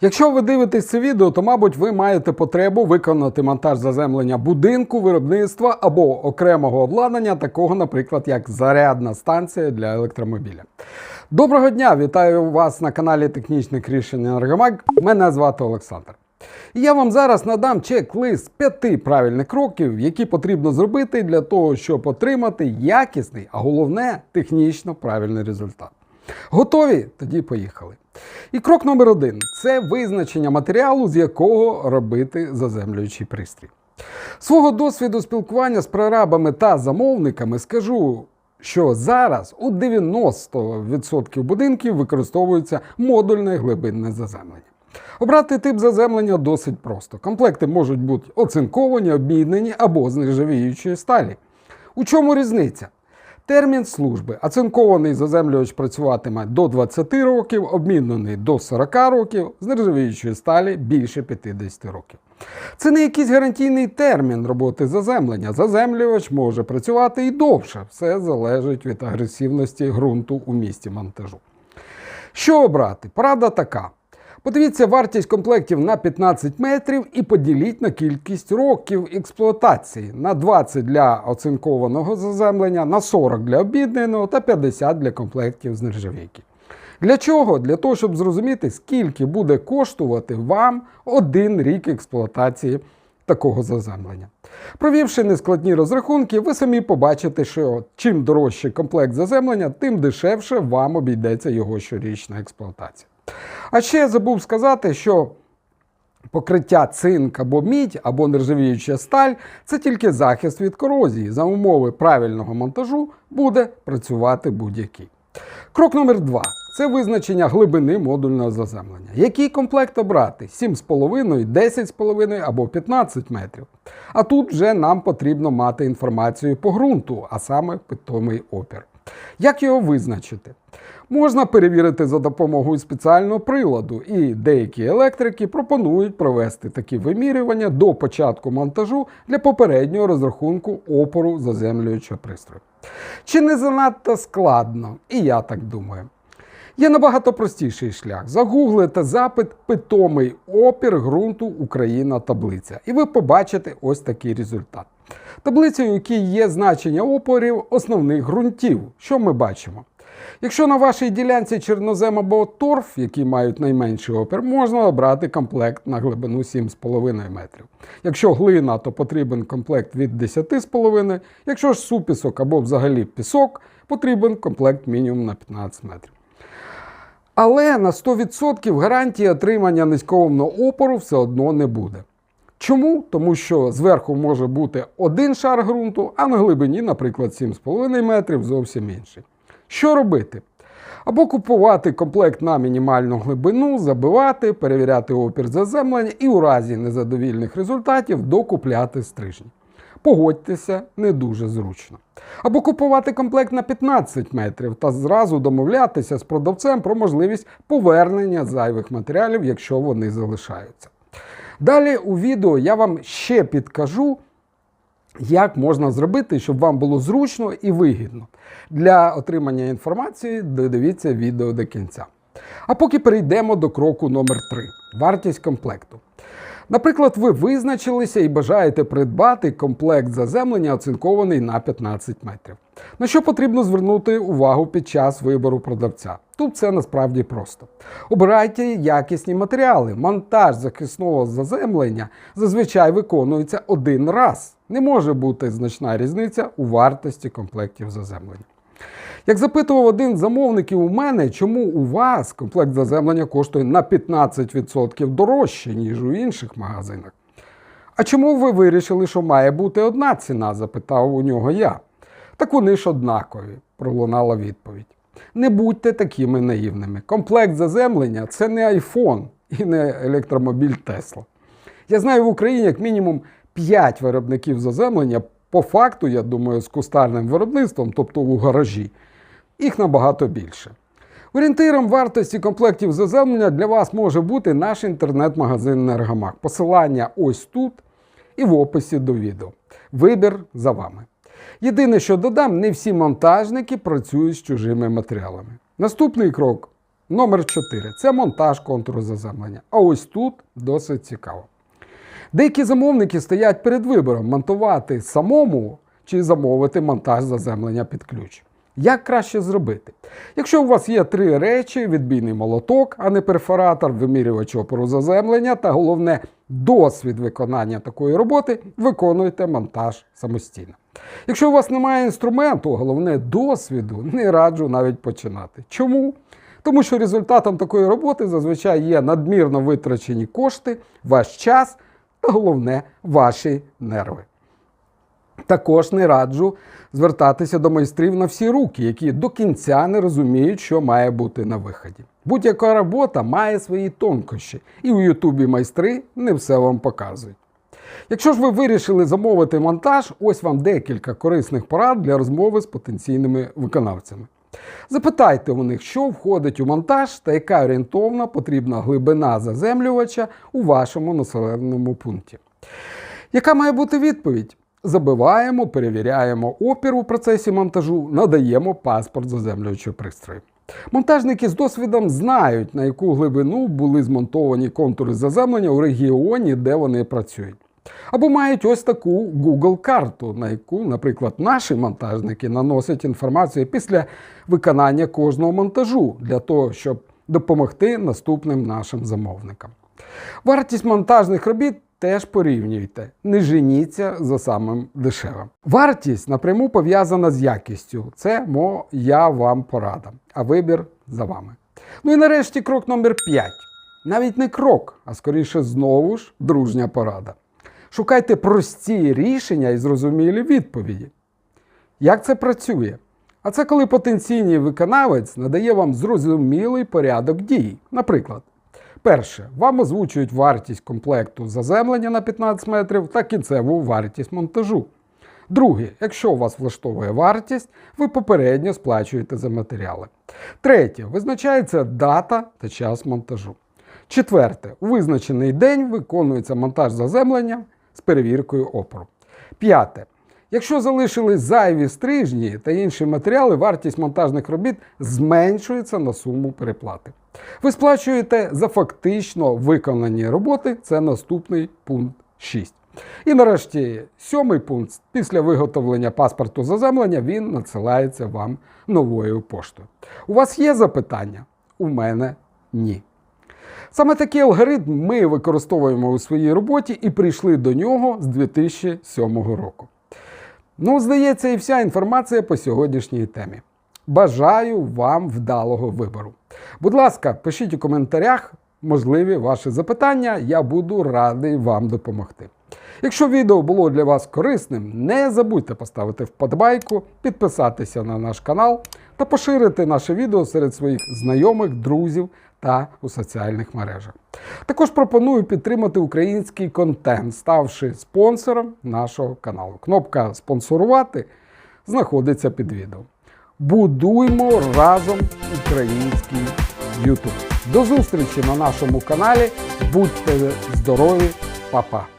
Якщо ви дивитесь це відео, то, мабуть, ви маєте потребу виконати монтаж заземлення будинку, виробництва або окремого обладнання, такого, наприклад, як зарядна станція для електромобіля. Доброго дня! Вітаю вас на каналі Технічних рішень Енергомаг. Мене звати Олександр. І я вам зараз надам чек-лист п'яти правильних кроків, які потрібно зробити для того, щоб отримати якісний, а головне технічно правильний результат. Готові? Тоді поїхали. І крок номер один це визначення матеріалу, з якого робити заземлюючий пристрій. Свого досвіду спілкування з прорабами та замовниками скажу, що зараз у 90% будинків використовується модульне глибинне заземлення. Обрати тип заземлення досить просто. Комплекти можуть бути оцинковані, обмінені або з нержавіючої сталі. У чому різниця? Термін служби. Оцинкований заземлювач працюватиме до 20 років, обмінений до 40 років, з нержавіючої сталі більше 50 років. Це не якийсь гарантійний термін роботи заземлення. Заземлювач може працювати і довше. Все залежить від агресивності ґрунту у місті монтажу. Що обрати? Порада така. Подивіться вартість комплектів на 15 метрів і поділіть на кількість років експлуатації на 20 для оцинкованого заземлення, на 40 для обідненого та 50 для комплектів з нержавійки. Для чого? Для того, щоб зрозуміти, скільки буде коштувати вам один рік експлуатації такого заземлення. Провівши нескладні розрахунки, ви самі побачите, що чим дорожче комплект заземлення, тим дешевше вам обійдеться його щорічна експлуатація. А ще я забув сказати, що покриття цинк або мідь, або нержавіюча сталь це тільки захист від корозії. За умови правильного монтажу буде працювати будь-який. Крок номер два це визначення глибини модульного заземлення. Який комплект обрати? 7,5, 10,5 або 15 метрів. А тут вже нам потрібно мати інформацію по ґрунту, а саме питомий опір. Як його визначити? Можна перевірити за допомогою спеціального приладу, і деякі електрики пропонують провести такі вимірювання до початку монтажу для попереднього розрахунку опору заземлюючого пристрою. Чи не занадто складно? І я так думаю. Є набагато простіший шлях. Загуглите запит питомий опір ґрунту Україна таблиця. І ви побачите ось такий результат. Таблиця, у якій є значення опорів основних ґрунтів. Що ми бачимо? Якщо на вашій ділянці чорнозем або торф, які мають найменший опір, можна обрати комплект на глибину 7,5 метрів. Якщо глина, то потрібен комплект від 10,5, якщо ж супісок або взагалі пісок, потрібен комплект мінімум на 15 метрів. Але на 100% гарантії отримання низькоомного опору все одно не буде. Чому? Тому що зверху може бути один шар ґрунту, а на глибині, наприклад, 7,5 метрів зовсім інший. Що робити? Або купувати комплект на мінімальну глибину, забивати, перевіряти опір заземлення і у разі незадовільних результатів докупляти стрижні. Погодьтеся, не дуже зручно. Або купувати комплект на 15 метрів та зразу домовлятися з продавцем про можливість повернення зайвих матеріалів, якщо вони залишаються. Далі у відео я вам ще підкажу, як можна зробити, щоб вам було зручно і вигідно. Для отримання інформації додивіться відео до кінця. А поки перейдемо до кроку номер 3 вартість комплекту. Наприклад, ви визначилися і бажаєте придбати комплект заземлення, оцинкований на 15 метрів. На що потрібно звернути увагу під час вибору продавця? Тут це насправді просто. Обирайте якісні матеріали. Монтаж захисного заземлення зазвичай виконується один раз. Не може бути значна різниця у вартості комплектів заземлення. Як запитував один з замовників у мене, чому у вас комплект заземлення коштує на 15% дорожче, ніж у інших магазинах? А чому ви вирішили, що має бути одна ціна? запитав у нього я. Так вони ж однакові, пролунала відповідь. Не будьте такими наївними. Комплект заземлення це не iPhone і не електромобіль Tesla. Я знаю в Україні як мінімум 5 виробників заземлення. По факту, я думаю, з кустарним виробництвом, тобто у гаражі, їх набагато більше. Орієнтиром вартості комплектів заземлення для вас може бути наш інтернет-магазин Енергомаг. Посилання ось тут і в описі до відео. Вибір за вами. Єдине, що додам, не всі монтажники працюють з чужими матеріалами. Наступний крок Номер 4 це монтаж контуру заземлення. А ось тут досить цікаво. Деякі замовники стоять перед вибором монтувати самому чи замовити монтаж заземлення під ключ. Як краще зробити? Якщо у вас є три речі: відбійний молоток, а не перфоратор, вимірювач опору заземлення та головне досвід виконання такої роботи, виконуйте монтаж самостійно. Якщо у вас немає інструменту, головне досвіду, не раджу навіть починати. Чому? Тому що результатом такої роботи зазвичай є надмірно витрачені кошти, ваш час та головне ваші нерви. Також не раджу звертатися до майстрів на всі руки, які до кінця не розуміють, що має бути на виході. Будь-яка робота має свої тонкощі, і у Ютубі майстри не все вам показують. Якщо ж ви вирішили замовити монтаж, ось вам декілька корисних порад для розмови з потенційними виконавцями. Запитайте у них, що входить у монтаж та яка орієнтовна потрібна глибина заземлювача у вашому населеному пункті. Яка має бути відповідь? Забиваємо, перевіряємо опір у процесі монтажу, надаємо паспорт заземлюючого пристрою. Монтажники з досвідом знають, на яку глибину були змонтовані контури заземлення у регіоні, де вони працюють. Або мають ось таку Google-карту, на яку, наприклад, наші монтажники наносять інформацію після виконання кожного монтажу для того, щоб допомогти наступним нашим замовникам. Вартість монтажних робіт теж порівнюйте, не женіться за самим дешевим. Вартість напряму пов'язана з якістю. Це моя вам порада, а вибір за вами. Ну і нарешті крок номер 5. Навіть не крок, а скоріше знову ж дружня порада. Шукайте прості рішення і зрозумілі відповіді. Як це працює? А це коли потенційний виконавець надає вам зрозумілий порядок дій. Наприклад, перше, вам озвучують вартість комплекту заземлення на 15 метрів та кінцеву вартість монтажу. Друге, якщо вас влаштовує вартість, ви попередньо сплачуєте за матеріали. Третє, визначається дата та час монтажу. Четверте, у визначений день виконується монтаж заземлення з перевіркою опору. П'яте. Якщо залишились зайві стрижні та інші матеріали, вартість монтажних робіт зменшується на суму переплати. Ви сплачуєте за фактично виконані роботи, це наступний пункт 6. І нарешті сьомий пункт. Після виготовлення паспорту заземлення він надсилається вам новою поштою. У вас є запитання? У мене ні. Саме такий алгоритм ми використовуємо у своїй роботі і прийшли до нього з 2007 року. Ну, здається, і вся інформація по сьогоднішній темі. Бажаю вам вдалого вибору. Будь ласка, пишіть у коментарях можливі ваші запитання, я буду радий вам допомогти. Якщо відео було для вас корисним, не забудьте поставити вподобайку, підписатися на наш канал та поширити наше відео серед своїх знайомих, друзів та у соціальних мережах. Також пропоную підтримати український контент, ставши спонсором нашого каналу. Кнопка спонсорувати знаходиться під відео. Будуймо разом український YouTube. До зустрічі на нашому каналі. Будьте здорові, Па-па!